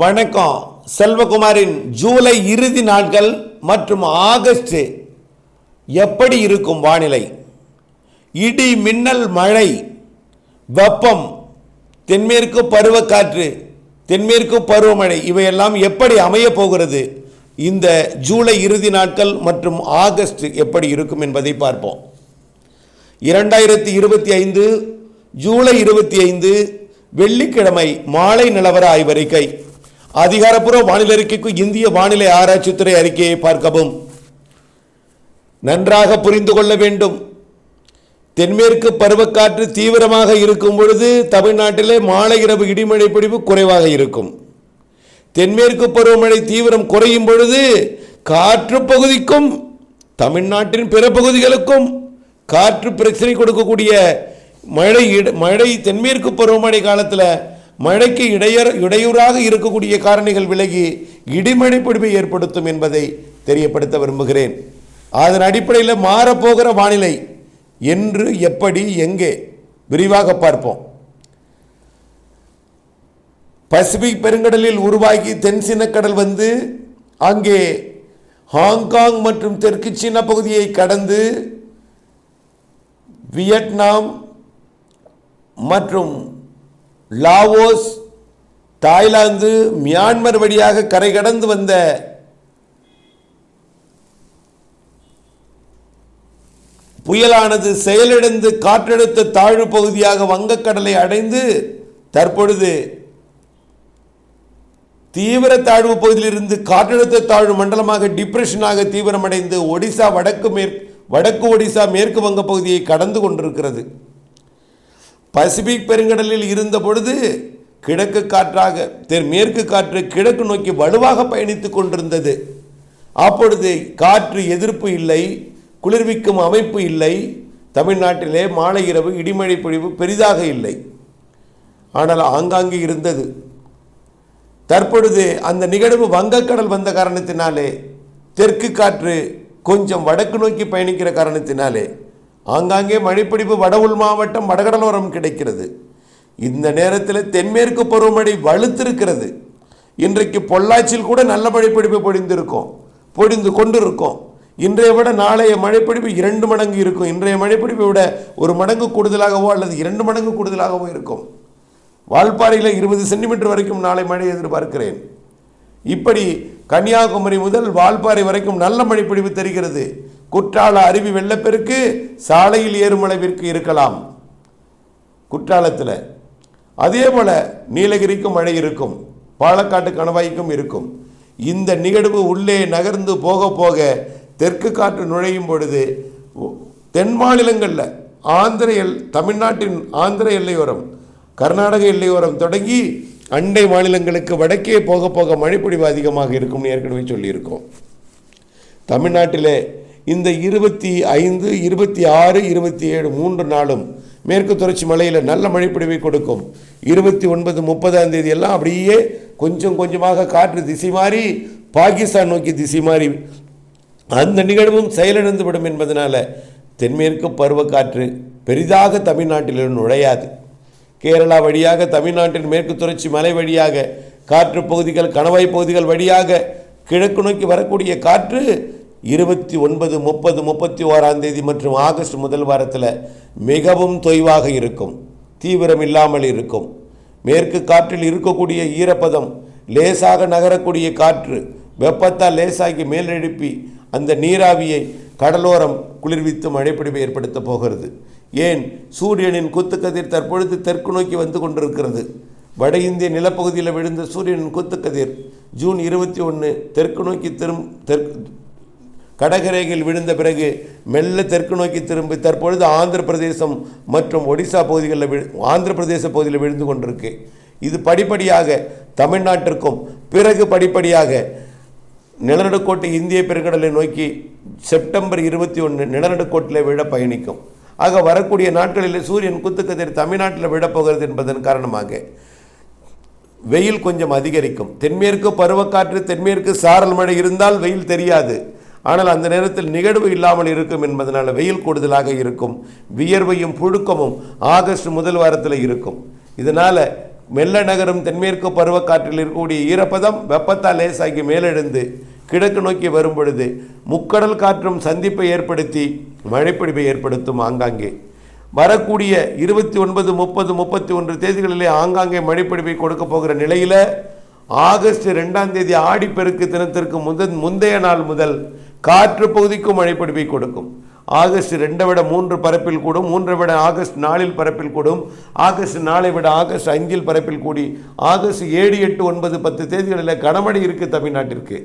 வணக்கம். செல்வகுமாரின் ஜூலை இறுதி நாட்கள் மற்றும் ஆகஸ்ட் எப்படி இருக்கும் வானிலை? இடி மின்னல் மழை வெப்பம் தென்மேற்கு பருவக்காற்று தென்மேற்கு பருவமழை இவையெல்லாம் எப்படி அமையப் போகிறது? இந்த ஜூலை இறுதி நாட்கள் மற்றும் ஆகஸ்ட் எப்படி இருக்கும் என்பதை பார்ப்போம். இரண்டாயிரத்தி இருபத்தி ஐந்து ஜூலை இருபத்தி ஐந்து வெள்ளிக்கிழமை மாலை நிலவர ஆய்வறிக்கை. அதிகாரப்பூர்வ வானிலை அறிக்கைக்கு இந்திய வானிலை ஆராய்ச்சித்துறை அறிக்கையை பார்க்கவும். நன்றாக புரிந்து கொள்ள வேண்டும். தென்மேற்கு பருவக்காற்று தீவிரமாக இருக்கும் பொழுது தமிழ்நாட்டிலே மாலை இரவு இடிமழை பிடிவு குறைவாக இருக்கும். தென்மேற்கு பருவமழை தீவிரம் குறையும் பொழுது காற்று பகுதிக்கும் தமிழ்நாட்டின் பிற பகுதிகளுக்கும் காற்று பிரச்சனை கொடுக்கக்கூடிய மழை மழை தென்மேற்கு பருவமழை காலத்தில் மழைக்கு இடையர் இடையூறாக இருக்கக்கூடிய காரணிகள் விலகி இடிமழை பொழிவை ஏற்படுத்தும் என்பதை தெரியப்படுத்த விரும்புகிறேன். அதன் அடிப்படையில் மாறப்போகிற வானிலை என்று எப்படி எங்கே விரிவாக பார்ப்போம். பசிபிக் பெருங்கடலில் உருவாகி தென் சீனக்கடல் வந்து அங்கே ஹாங்காங் மற்றும் தெற்கு சீனா பகுதியை கடந்து வியட்நாம் மற்றும் லாவோஸ் தாய்லாந்து மியான்மர் வழியாக கரை கடந்து வந்த புயலானது செயலிழந்து காற்றழுத்த தாழ்வு பகுதியாக வங்கக்கடலை அடைந்து தற்பொழுது தீவிர தாழ்வு பகுதியிலிருந்து காற்றழுத்த தாழ்வு மண்டலமாக டிப்ரெஷனாக தீவிரமடைந்து ஒடிசா வடக்கு மேற்கு வடக்கு ஒடிசா மேற்கு வங்க பகுதியை கடந்து கொண்டிருக்கிறது. பசிபிக் பெருங்கடலில் இருந்த பொழுது கிழக்கு காற்றாக தென் மேற்கு காற்று கிழக்கு நோக்கி வலுவாக பயணித்துக் கொண்டிருந்தது. அப்பொழுது காற்று எதிர்ப்பு இல்லை குளிர்விக்கும் அமைப்பு இல்லை தமிழ்நாட்டிலே மாலை இரவு இடிமழை பொழிவு பெரிதாக இல்லை. ஆனால் ஆங்காங்கே இருந்தது. தற்பொழுது அந்த நிகழ்வு வங்கக்கடல் வந்த காரணத்தினாலே தெற்கு காற்று கொஞ்சம் வடக்கு நோக்கி பயணிக்கிற காரணத்தினாலே ஆங்காங்கே மழைப்பிடிப்பு வட உள் மாவட்டம் வடகடலோரம் கிடைக்கிறது. இந்த நேரத்தில் தென்மேற்கு பருவமழை வலுத்திருக்கிறது. இன்றைக்கு பொள்ளாச்சியில் கூட நல்ல மழைப்பிடிப்பு பொழிந்திருக்கும். பொழிந்து கொண்டிருக்கும். இன்றைய விட நாளைய மழைப்பிடிப்பு இரண்டு மடங்கு இருக்கும். இன்றைய மழைப்பிடிப்பை விட ஒரு மடங்கு கூடுதலாகவோ அல்லது இரண்டு மடங்கு கூடுதலாகவோ இருக்கும். வால்பாறையில் இருபது சென்டிமீட்டர் வரைக்கும் நாளை மழை எதிர்பார்க்கிறேன். இப்படி கன்னியாகுமரி முதல் வால்பாறை வரைக்கும் நல்ல மழைப்பிடிப்பு தெரிகிறது. குற்றால அருவி வெள்ளப்பெருக்கு சாலையில் ஏறுமளவிற்கு இருக்கலாம். குற்றாலத்தில். அதே போல நீலகிரிக்கும் மழை இருக்கும். பாலக்காட்டு கணவாய்க்கும் இருக்கும். இந்த நிகழ்வு உள்ளே நகர்ந்து போக போக தெற்கு காற்று நுழையும் பொழுது தென் மாநிலங்களில் ஆந்திர எல் தமிழ்நாட்டின் ஆந்திர எல்லையோரம் கர்நாடக எல்லையோரம் தொடங்கி அண்டை மாநிலங்களுக்கு வடக்கே போக போக மழைப்பொழிவு அதிகமாக இருக்கும்னு ஏற்கனவே சொல்லியிருக்கோம். தமிழ்நாட்டிலே இந்த இருபத்தி ஐந்து இருபத்தி ஆறு இருபத்தி ஏழு மூன்று நாளும் மேற்கு தொடர்ச்சி மலையில் நல்ல மழைப்பிடிவை கொடுக்கும். இருபத்தி ஒன்பது முப்பதாம் தேதி எல்லாம் அப்படியே கொஞ்சம் கொஞ்சமாக காற்று திசை மாறி பாகிஸ்தான் நோக்கி திசை மாறி அந்த நிகழ்வும் செயலிழந்து விடும் என்பதனால் தென்மேற்கு பருவக்காற்று பெரிதாக தமிழ்நாட்டில் நுழையாது. கேரளா வழியாக தமிழ்நாட்டின் மேற்கு தொடர்ச்சி மலை வழியாக காற்று பகுதிகள் கணவாய் பகுதிகள் வழியாக கிழக்கு நோக்கி வரக்கூடிய காற்று இருபத்தி ஒன்பது முப்பது முப்பத்தி ஓராம் தேதி மற்றும் ஆகஸ்ட் முதல் வாரத்தில் மிகவும் தொய்வாக இருக்கும். தீவிரம் இல்லாமல் இருக்கும். மேற்கு காற்றில் இருக்கக்கூடிய ஈரப்பதம் லேசாக நகரக்கூடிய காற்று வெப்பத்தால் லேசாகி மேலெழுப்பி அந்த நீராவியை கடலோரம் குளிர்வித்து மழைப்பிடிவை ஏற்படுத்தப் போகிறது. ஏன்? சூரியனின் குத்துக்கதிர் தற்பொழுது தெற்கு நோக்கி வந்து கொண்டிருக்கிறது. வட இந்திய நிலப்பகுதியில் விழுந்த சூரியனின் குத்துக்கதிர் ஜூன் இருபத்தி ஒன்று தெற்கு நோக்கி திரும் தெற்கு கடகரேகையில் விழுந்த பிறகு மெல்ல தெற்கு நோக்கி திரும்பி தற்பொழுது ஆந்திர பிரதேசம் மற்றும் ஒடிசா பகுதிகளில் விழு ஆந்திர பிரதேச பகுதியில் விழுந்து கொண்டிருக்கு. இது படிப்படியாக தமிழ்நாட்டிற்கும் பிறகு படிப்படியாக நிலநடுக்கோட்டை இந்திய பெருங்கடலை நோக்கி செப்டம்பர் இருபத்தி ஒன்று நிலநடுக்கோட்டில் விழ பயணிக்கும். ஆக வரக்கூடிய நாட்களில் சூரியன் குத்துக்கதிர் தமிழ்நாட்டில் விழப்போகிறது என்பதன் காரணமாக வெயில் கொஞ்சம் அதிகரிக்கும். தென்மேற்கு பருவக்காற்று தென்மேற்கு சாரல் மழை இருந்தால் வெயில் தெரியாது. ஆனால் அந்த நேரத்தில் நிகழ்வு இல்லாமல் இருக்கும் என்பதனால் வெயில் கூடுதலாக இருக்கும். வியர்வையும் புழுக்கமும் ஆகஸ்ட் முதல் வாரத்தில் இருக்கும். இதனால் மெல்ல நகரும் தென்மேற்கு பருவக்காற்றில் இருக்கக்கூடிய ஈரப்பதம் வெப்பத்தால் லேசாகி மேலெழுந்து கிழக்கு நோக்கி வரும் பொழுது முக்கடல் காற்றும் சந்திப்பை ஏற்படுத்தி மழைப்பிடிப்பை ஏற்படுத்தும் ஆங்காங்கே. வரக்கூடிய இருபத்தி ஒன்பது முப்பது முப்பத்தி ஒன்று தேதிகளிலே ஆங்காங்கே மழைப்பிடிப்பை கொடுக்க போகிற நிலையில் ஆகஸ்ட் ரெண்டாம் தேதி ஆடிப்பெருக்கு தினத்திற்கு முதன் முந்தைய நாள் முதல் காற்று பகுதிக்கும் மழைப்பிடிப்பை கொடுக்கும். ஆகஸ்ட் ரெண்டை விட மூன்று பரப்பில் கூடும் மூன்றை விட ஆகஸ்ட் நாலில் பரப்பில் கூடும் ஆகஸ்ட் நாளை விட ஆகஸ்ட் அஞ்சில் பரப்பில் கூடி ஆகஸ்ட் ஏழு எட்டு ஒன்பது பத்து தேதிகளில் கனமழை இருக்கு தமிழ்நாட்டிற்கு.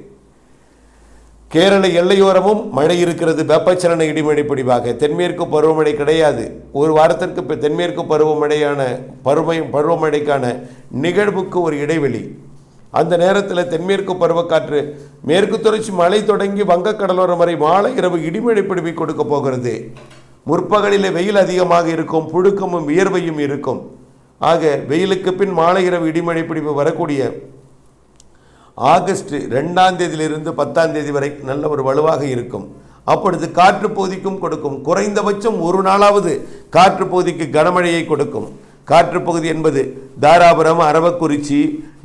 கேரள எல்லையோரமும் மழை இருக்கிறது வெப்பச்சலன இடிமழை பொடிவாக. தென்மேற்கு பருவமழை கிடையாது. ஒரு வாரத்திற்கு இப்போ தென்மேற்கு பருவமழையான பருவ பருவமழைக்கான நிகழ்வுக்கு ஒரு இடைவெளி. அந்த நேரத்தில் தென்மேற்கு பருவக்காற்று மேற்கு தொடர்ச்சி மழை தொடங்கி வங்கக்கடலோரம் வரை மாலை இரவு இடிமழை பிடிப்பை கொடுக்க போகிறது. முற்பகலிலே வெயில் அதிகமாக இருக்கும் புழுக்கமும் வியர்வையும் இருக்கும். ஆக வெயிலுக்கு பின் மாலை இரவு இடிமழை பிடிப்பு வரக்கூடிய ஆகஸ்ட் ரெண்டாம் தேதியிலிருந்து பத்தாம் தேதி வரை நல்ல ஒரு வலுவாக இருக்கும். அப்பொழுது காற்று பகுதிக்கும் கொடுக்கும். குறைந்தபட்சம் ஒரு நாளாவது காற்று பகுதிக்கு கனமழையை கொடுக்கும். காற்று பகுதி என்பது தாராபுரம் அரவக்குறிச்சி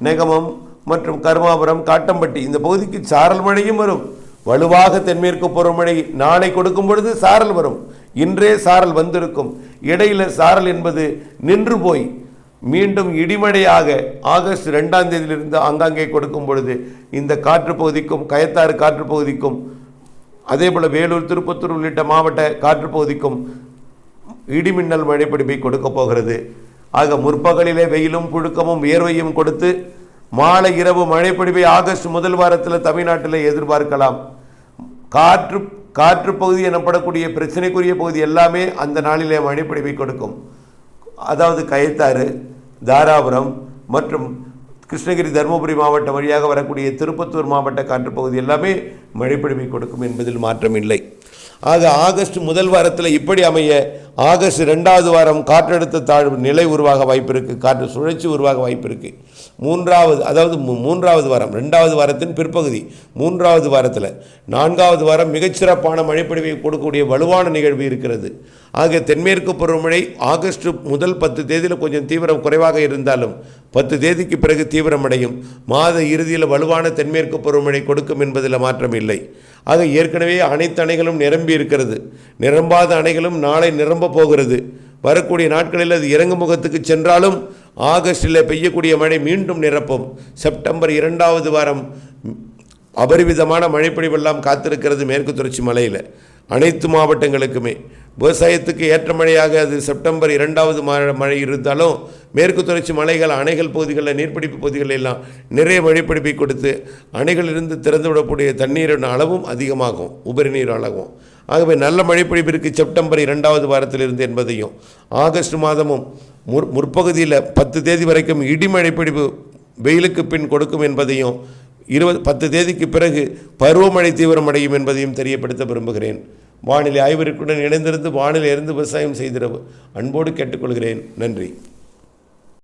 நெகமம் மற்றும் கருமாபுரம் காட்டம்பட்டி இந்த பகுதிக்கு சாரல் மழையும் வரும். வலுவாக தென்மேற்கு பருவமழை நாளை கொடுக்கும் பொழுது சாரல் வரும். இன்றே சாரல் வந்திருக்கும். இடையில சாரல் என்பது நின்று போய் மீண்டும் இடிமழையாக ஆகஸ்ட் ரெண்டாம் தேதியிலிருந்து ஆங்காங்கே கொடுக்கும் பொழுது இந்த காற்று பகுதிக்கும் கயத்தாறு காற்று பகுதிக்கும் அதேபோல் வேலூர் திருப்பத்தூர் உள்ளிட்ட மாவட்ட காற்று பகுதிக்கும் இடிமின்னல் மழைப்பிடிப்பை கொடுக்க போகிறது. ஆக முற்பகலிலே வெயிலும் புழுக்கமும் வியர்வையும் கொடுத்து மாலை இரவு மழைப்பொழிவை ஆகஸ்ட் முதல் வாரத்தில் தமிழ்நாட்டில் எதிர்பார்க்கலாம். காற்று காற்று பகுதி எனப்படக்கூடிய பிரச்சனைக்குரிய பகுதி எல்லாமே அந்த நாளிலே மழைப்பொழிவை கொடுக்கும். அதாவது கயத்தாறு தாராபுரம் மற்றும் கிருஷ்ணகிரி தருமபுரி மாவட்டம் வழியாக வரக்கூடிய திருப்பத்தூர் மாவட்ட காற்றுப்பகுதி எல்லாமே மழைப்பொழிவை கொடுக்கும் என்பதில் மாற்றம் இல்லை ஆக ஆகஸ்ட் முதல் வாரத்தில் இப்படி அமைய ஆகஸ்ட் ரெண்டாவது வாரம் காற்றழுத்த தாழ்வு நிலை உருவாக வாய்ப்பு இருக்குது காற்று சுழற்சி உருவாக வாய்ப்பு இருக்குது மூன்றாவது அதாவது மூன்றாவது வாரம் ரெண்டாவது வாரத்தின் பிற்பகுதி மூன்றாவது வாரத்தில். நான்காவது வாரம் மிகச்சிறப்பான மழைப்பொழிவை கொடுக்கக்கூடிய வலுவான நிகழ்வு இருக்கிறது. ஆக தென்மேற்கு பருவமழை ஆகஸ்ட் முதல் பத்து தேதியில் கொஞ்சம் தீவிரம் குறைவாக இருந்தாலும் பத்து தேதிக்கு பிறகு தீவிரமடையும். மாத இறுதியில் வலுவான தென்மேற்கு பருவமழை கொடுக்கும் என்பதில் மாற்றம் இல்லை. ஆக ஏற்கனவே அனைத்து அணைகளும் நிரம்பி இருக்கிறது. நிரம்பாத அணைகளும் நாளை நிரம்ப போகிறது? வரக்கூடிய நாட்களில் அது இறங்கு முகத்துக்கு சென்றாலும் ஆகஸ்டில் பெய்யக்கூடிய மழை மீண்டும் நிரப்பும். செப்டம்பர் இரண்டாவது வாரம் அபரிவிதமான மழைப்பொழிவெல்லாம் காத்திருக்கிறது மேற்கு தொடர்ச்சி மலையில். அனைத்து மாவட்டங்களுக்குமே. விவசாயத்துக்கு ஏற்ற மழையாக அது செப்டம்பர் இரண்டாவது மழை மழை இருந்தாலும் மேற்கு தொடர்ச்சி மலைகள் அணைகள் பகுதிகளில் நீர்ப்பிடிப்பு பகுதிகளில் எல்லாம் நிறைய மழைப்பிடிப்பை கொடுத்து அணைகளிலிருந்து திறந்து விடக்கூடிய தண்ணீரின் அளவும் அதிகமாகும். உபரி நீர் அளவும். ஆகவே நல்ல மழைப்பிடிப்பிற்கு செப்டம்பர் இரண்டாவது வாரத்திலிருந்து என்பதையும் ஆகஸ்ட் மாதமும் முற் முற்பகுதியில் பத்து தேதி வரைக்கும் இடி பிடிப்பு வெயிலுக்கு பின் கொடுக்கும் என்பதையும் இருபது பத்து தேதிக்கு பிறகு பருவமழை தீவிரமடையும் என்பதையும் தெரியப்படுத்த விரும்புகிறேன். வானிலை ஆய்வருக்குடன் இணைந்திருந்து வானிலை இருந்து விவசாயம் செய்திட அன்போடு கேட்டுக்கொள்கிறேன். நன்றி.